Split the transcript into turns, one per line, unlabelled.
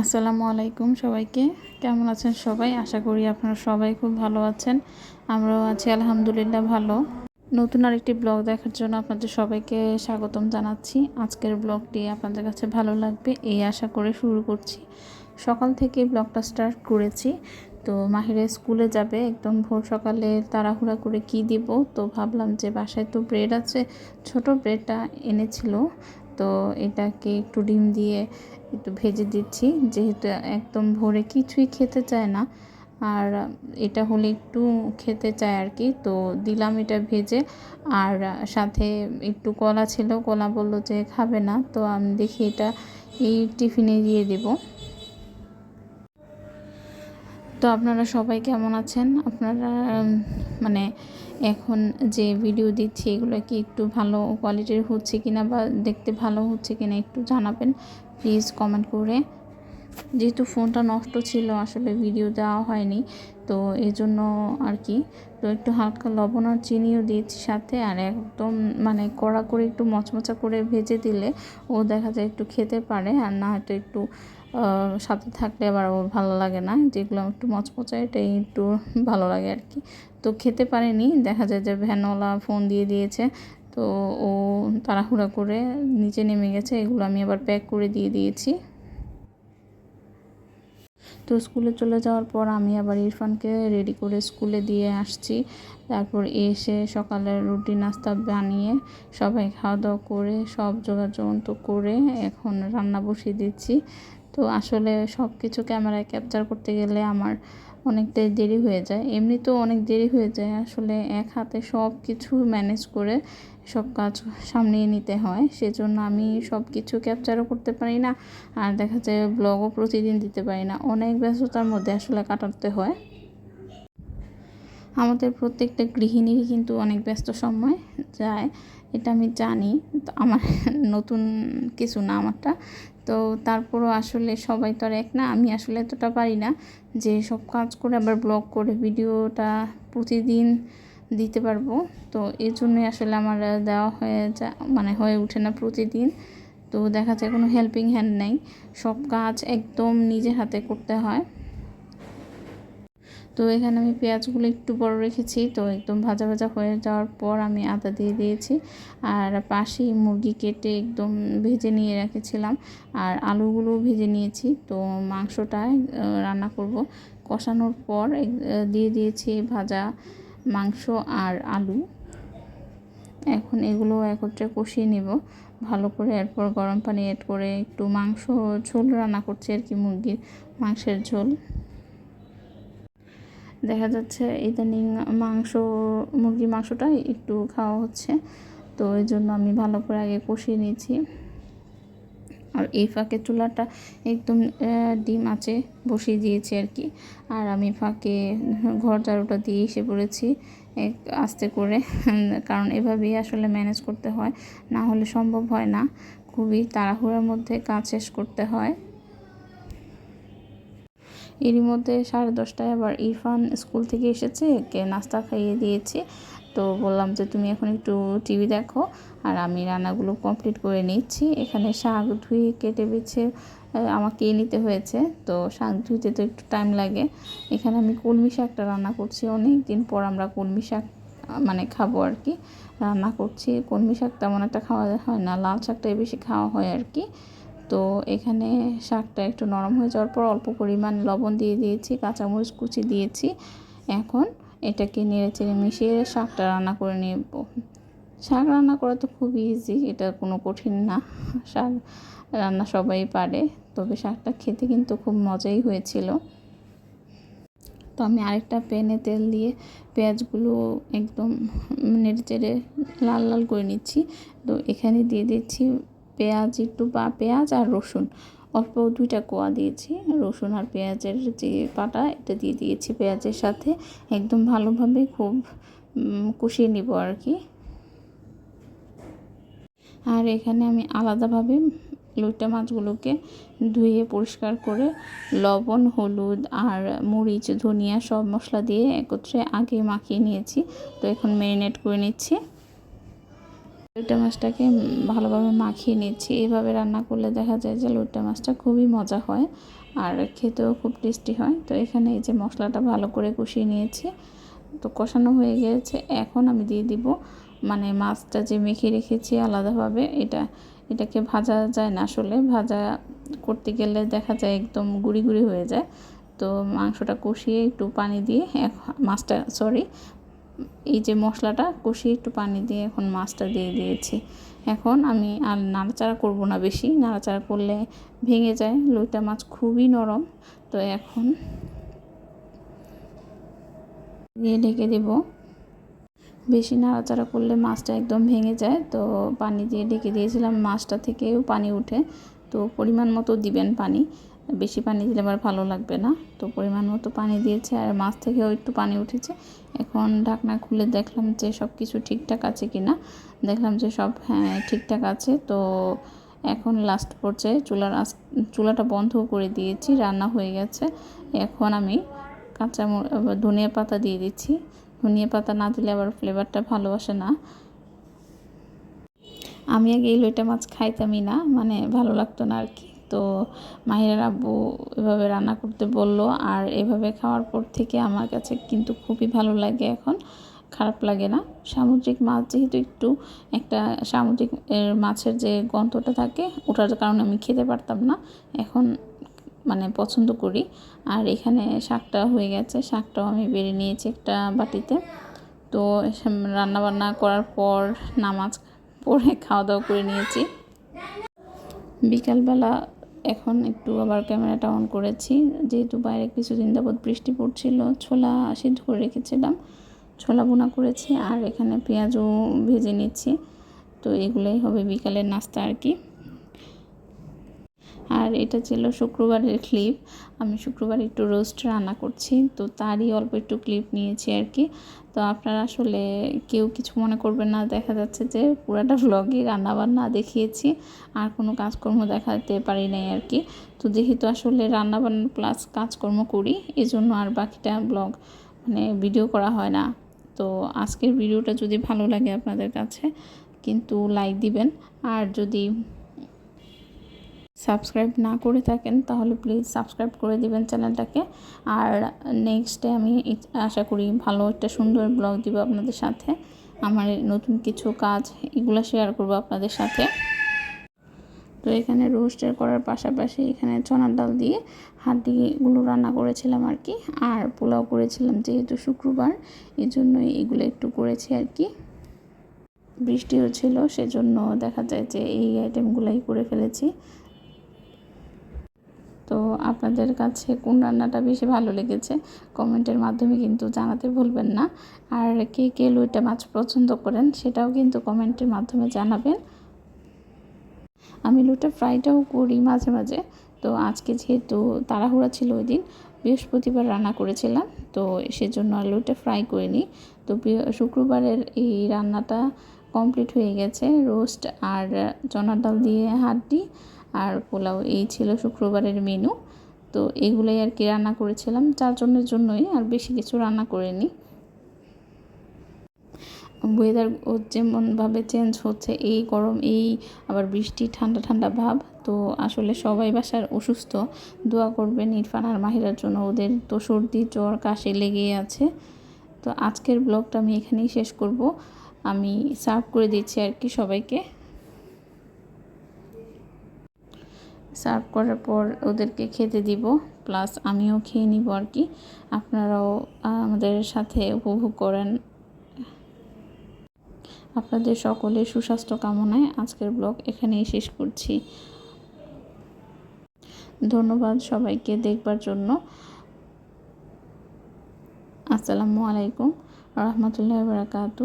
আসসালামু আলাইকুম সবাইকে। কেমন আছেন সবাই? আশা করি আপনারা সবাই খুব ভালো আছেন। আমরাও আছি, আলহামদুলিল্লাহ, ভালো। নতুন আরেকটি ব্লগ দেখার জন্য আপনাদের সবাইকে স্বাগতম জানাচ্ছি। আজকের ব্লগটি আপনাদের কাছে ভালো লাগবে এই আশা করে শুরু করছি। সকাল থেকে ব্লগটা স্টার্ট করেছি। তো মাহিরে স্কুলে যাবে, একদম ভোর সকালে তাড়াহুড়া করে কি দিব? তো ভাবলাম যে বাসায় তো ব্রেড আছে, ছোট ব্রেডটা এনেছিল। তো এটাকে একটু ডিম দিয়ে একটু ভেজে দিচ্ছি, যেহেতু একদম ভোরে কিছুই খেতে চায় না। আর এটা হলে একটু খেতে চায় আর কি, তো দিলাম এটা ভেজে। আর সাথে একটু কলা ছিল, কলা বলল যে খাবে না, তো আমি দেখি এটা এই টিফিনে দিয়ে দেব। তো আপনারা সবাই কেমন আছেন? আপনারা মানে এখন যে ভিডিও দিচ্ছি, এগুলো কি একটু ভালো কোয়ালিটির হচ্ছে কিনা বা দেখতে ভালো হচ্ছে কিনা একটু জানাবেন। প্লিজ কমেন্ট করে যেহেতু ফোনটা নষ্ট ছিল, আসলে ভিডিও দেওয়া হয়নি, তো এই জন্য আর কি। তো একটু হালকা লবণ আর চিনিও দিয়েছি সাথে, আর একদম মানে কড়া করে একটু মচমচা করে ভেজে দিলে ও দেখা যায় একটু খেতে পারে, আর না হয়তো একটু সাথে থাকলে আবার ওর ভালো লাগে না, যেগুলো একটু মচমচা, এটাই একটু ভালো লাগে আর কি। তো খেতে পারেনি, দেখা যায় যে ভ্যানওয়ালা ফোন দিয়ে দিয়েছে, তো ও তাড়াহুড়া করে নিচে নেমে গেছে, এগুলো আমি আবার প্যাক করে দিয়ে দিয়েছি। তো স্কুলে চলে যাওয়ার পর আমি আবার ইরফানকে রেডি করে স্কুলে দিয়ে আসছি। তারপর এসে সকালে রুটি, নাস্তা বানিয়ে সবাই খাওয়া দাওয়া করে, সব যোগাযোগ করে এখন রান্না বসিয়ে দিচ্ছি। তো আসলে সব কিছু ক্যামেরায় ক্যাপচার করতে গেলে আমার অনেকটাই দেরি হয়ে যায়। এমনিতেও অনেক দেরি হয়ে যায়। আসলে এক হাতে সব কিছু ম্যানেজ করে সব কাজ সামলিয়ে নিতে হয়। সেজন্য আমি সব কিছু ক্যাপচারও করতে পারি না। আর দেখা যায় ব্লগও প্রতিদিন দিতে পারি না। অনেক ব্যস্ততার মধ্যে আসলে কাটাতে হয়। আমাদের প্রত্যেকটা গৃহিণীরই কিন্তু অনেক ব্যস্ত সময় যায়, এটা আমি জানি। তো আমার নতুন কিছু না আমারটা। তো তারপরও আসলে সবাই তো আর এক না, আমি আসলে এতটা পারি না যে সব কাজ করে আবার ব্লগ করে ভিডিওটা প্রতিদিন দিতে পারব। তো এই জন্যই আসলে আমার দেওয়া হয়ে যা মানে হয়ে ওঠে না প্রতিদিন। তো দেখা যায় কোনো হেল্পিং হ্যান্ড নেই। সব কাজ একদম নিজে হাতে করতে হয়। তো এখানে আমি পেঁয়াজগুলো একটু বড় রেখেছি। তো একদম ভাজা ভাজা হয়ে যাওয়ার পর আমি আদা দিয়ে দিয়েছি। আর পাশেই মুরগি কেটে একদম ভেজে নিয়ে রেখেছিলাম। আর আলুগুলো ভেজে নিয়েছি। তো মাংসটা রান্না করব। কষানোর পর দিয়ে দিয়েছি ভাজা মাংস আর আলু। এখন এগুলো একত্রে কষিয়ে নেব। ভালো করে এরপর গরম পানি এড করে একটু মাংস ঝোল রান্না করছি আর কি মুরগির মাংসের ঝোল। দেখা যাচ্ছে ইদানিং মাংস, মুরগির মাংসটা একটু খাওয়া হচ্ছে। তো এই জন্য আমি ভালো করে আগে কষিয়ে নিয়েছি। আর এই ফাঁকে চুলাটা একদম ডিম আছে বসিয়ে দিয়েছি আর কি। আর আমি ফাঁকে ঘর ঝাড়ুটা দিয়ে এসে পড়েছি এক আস্তে করে, কারণ এভাবেই আসলে ম্যানেজ করতে হয়। না হলে সম্ভব হয় না। খুবই তাড়াহুড়োর মধ্যে কাজ শেষ করতে হয়। এরই মধ্যে সাড়ে দশটায় আবার ইরফান স্কুল থেকে এসেছে, একে নাস্তা খাইয়ে দিয়েছি। তো বললাম যে, তুমি এখন একটু টিভি দেখো। আর আমি রান্নাগুলো কমপ্লিট করে নিচ্ছি। এখানে শাক ধুয়ে কেটে বেছে আমাকে নিতে হয়েছে। তো শাক ধুইতে তো একটু টাইম লাগে। এখানে আমি কলমি শাকটা রান্না করছি। অনেক দিন পর আমরা কলমি শাক মানে খাব আর কি, রান্না করছি। কলমি শাক তেমন একটা খাওয়া হয় না, লাল শাকটাই বেশি খাওয়া হয় আর কি। তো এখানে শাকটা একটু নরম হয়ে যাওয়ার পর অল্প পরিমাণ লবণ দিয়ে দিয়েছি, কাঁচামরিচ কুচি দিয়েছি। এখন এটাকে নেড়ে চেড়ে মিশিয়ে শাকটা রান্না করে নেব। শাক রান্না করা তো খুব ইজি এটা কোনো কঠিন না। শাক রান্না সবাই পারে, তবে শাকটা খেতে কিন্তু খুব মজাই হয়েছিল। তো আমি আরেকটা প্যানে তেল দিয়ে পেঁয়াজগুলো একদম নেড়ে চেড়ে লাল লাল করে নিচ্ছি। তো এখানে দিয়ে দিচ্ছি পেঁয়াজ, একটু বা পেঁয়াজ আর রসুন। অল্প দুইটা কোয়া দিয়েছি। রসুন আর পেঁয়াজের যে পাটা, এটা দিয়ে দিয়েছি পেঁয়াজের সাথে। একদম ভালোভাবে খুব কষিয়ে নিব আর কি। আর এখানে আমি আলাদাভাবে লইটা মাছগুলোকে ধুয়ে পরিষ্কার করে লবণ, হলুদ আর মরিচ, ধনিয়া সব মশলা দিয়ে একত্রে আগে মাখিয়ে নিয়েছি। তো এখন ম্যারিনেট করে নিচ্ছি। লইটা মাছটাকে ভালোভাবে মাখিয়ে নিচ্ছি। এভাবে রান্না করলে দেখা যায় যে লইটা মাছটা খুবই মজা হয় আর খেতেও খুব টেস্টি হয়। তো এখানে এই যে মশলাটা ভালো করে কষিয়ে নিয়েছি। তো কষানো হয়ে গেছে। এখন আমি দিয়ে দিব মানে মাছটা যে মেখে রেখেছি আলাদাভাবে। এটা, এটাকে ভাজা যায় না আসলে। ভাজা করতে গেলে দেখা যায় একদম গুঁড়ি গুঁড়ি হয়ে যায়। তো মাংসটা কষিয়ে একটু পানি দিয়ে মাছটা সরি এই যে মশলাটা কষিয়ে একটু পানি দিয়ে এখন মাছটা দিয়ে দিয়েছি। এখন আমি আর নাড়াচাড়া করব না বেশি, নাড়াচাড়া করলে ভেঙে যায়। লইটা মাছ খুবই নরম। তো এখন দিয়ে ঢেকে দেব। বেশি নাড়াচাড়া করলে মাছটা একদম ভেঙে যায়। তো পানি দিয়ে ঢেকে দিয়েছিলাম, মাছটা থেকেও পানি উঠে। তো পরিমাণ মতো দিবেন পানি। বেশি পানি দিলে আবার ভালো লাগবে না। তো পরিমাণ মতো পানি দিয়েছে আর মাছ থেকেও একটু পানি উঠেছে। এখন ঢাকনা খুলে দেখলাম যে সব কিছু ঠিকঠাক আছে কি না দেখলাম যে সব হ্যাঁ ঠিকঠাক আছে। তো এখন লাস্ট পর্যায়ে চুলার চুলাটা বন্ধ করে দিয়েছি, রান্না হয়ে গেছে। এখন আমি কাঁচা ধনিয়া পাতা দিয়ে দিচ্ছি। ধনিয়া পাতা না দিলে আবার ফ্লেভারটা ভালো আসে না। আমি আগে এই লইটা মাছ খাইতামই না মানে ভালো লাগতো না আর কি। তো মাহিরার আব্বু এভাবে রান্না করতে বলল। আর এভাবে খাওয়ার পর থেকে আমার কাছে কিন্তু খুবই ভালো লাগে এখন। খারাপ লাগে না। সামুদ্রিক মাছ যেহেতু একটু একটা সামুদ্রিক মাছের যে গন্ধটা থাকে, ওটার কারণে আমি খেতে পারতাম না। এখন মানে পছন্দ করি। আর এখানে শাকটা হয়ে গেছে। শাকটাও আমি বেড়ে নিয়েছি একটা বাটিতে। তো রান্না বান্না করার পর, নামাজ পড়ে খাওয়া দাওয়া করে নিয়েছি। বিকালবেলা এখন একটু আবার ক্যামেরাটা অন করেছি। যেহেতু বাইরে কিছুদিন যাবৎ বৃষ্টি পড়ছিল, ছোলা সিদ্ধ করে রেখেছিলাম। ছোলা বোনা করেছি আর এখানে পেঁয়াজও ভেজে নিচ্ছি। তো এগুলোই হবে বিকালের নাস্তা আর কি। আর এটা ছিল শুক্রবারের ক্লিপ আমি শুক্রবার একটু রোস্ট রান্না করছি, তো তারই অল্প একটু ক্লিপ নিয়েছি আর কি। তো আপনারা আসলে কেউ কিছু মনে করবেন না, দেখা যাচ্ছে যে পুরাটা ভ্লগে রান্নাবান্না দেখিয়েছি, আর কোনো কাজকর্ম দেখাতে পারি নাই আর কি। তো যেহেতু আসলে রান্নাবান্না প্লাস কাজকর্ম করি এই জন্য আর বাকিটা ব্লগ মানে ভিডিও করা হয় না। তো আজকের ভিডিওটা যদি ভালো লাগে আপনাদের কাছে, কিন্তু লাইক দিবেন। আর যদি সাবস্ক্রাইব না করে থাকেন, তাহলে প্লিজ সাবস্ক্রাইব করে দিবেন চ্যানেলটাকে। আর নেক্সটে আমি আশা করি ভালো একটা সুন্দর ব্লগ দিব আপনাদের সাথে। আমার নতুন কিছু কাজ এগুলো শেয়ার করব আপনাদের সাথে। তো এখানে রোস্টের করার পাশাপাশি এখানে চনার ডাল দিয়ে হাড্ডিগুলো রান্না করেছিলাম আর কি আর পোলাও করেছিলাম যেহেতু শুক্রবার এই জন্যই এগুলো একটু করেছি আর কি বৃষ্টিও ছিল, সেজন্য দেখা যায় যে এই আইটেমগুলাই করে ফেলেছি। তো আপনাদের কাছে কোন রান্নাটা বেশি ভালো লেগেছে? কমেন্টের মাধ্যমে কিন্তু জানাতে ভুলবেন না। আর কে কে লইটা মাছ পছন্দ করেন সেটাও কিন্তু কমেন্টের মাধ্যমে জানাবেন। আমি লুটা ফ্রাইটাও করি মাঝে মাঝে। তো আজকে যেহেতু তাড়াহুড়া ছিল ওই দিন, বৃহস্পতিবার রান্না করেছিলাম। তো সেজন্য আলুটা ফ্রাই করিনি। তো শুক্রবারের এই রান্নাটা কমপ্লিট হয়ে গেছে। রোস্ট আর চনার ডাল দিয়ে হাড্ডি। আর পোলাও, এই ছিল শুক্রবারের মেনু। তো এগুলোই আর কি রান্না করেছিলাম চারজনের জন্যই আর বেশি কিছু রান্না করিনি। ওয়েদার যেমনভাবে চেঞ্জ হচ্ছে, এই গরম, এই আবার বৃষ্টি, ঠান্ডা ঠান্ডা ভাব, তো আসলে সবাই বাসার অসুস্থ। দোয়া করবেন ইরফান আর মাহিরার জন্য, ওদের তো সর্দি, জ্বর, কাশি লেগেই আছে। তো আজকের ব্লগটা আমি এখানেই শেষ করব। আমি সার্ভ করে দিচ্ছি আর কি সবাইকে। সার্ভ করার পর ওদেরকে খেতে দিব, প্লাস আমিও খেয়ে নিব আর কি। আপনারাও আমাদের সাথে উপভোগ করেন। আপনাদের সকলের সুস্বাস্থ্য কামনায় আজকের ব্লগ এখানেই শেষ করছি। ধন্যবাদ সবাইকে দেখবার জন্য। আসসালামু আলাইকুম, রহমতুল্লাহ বারাকাতু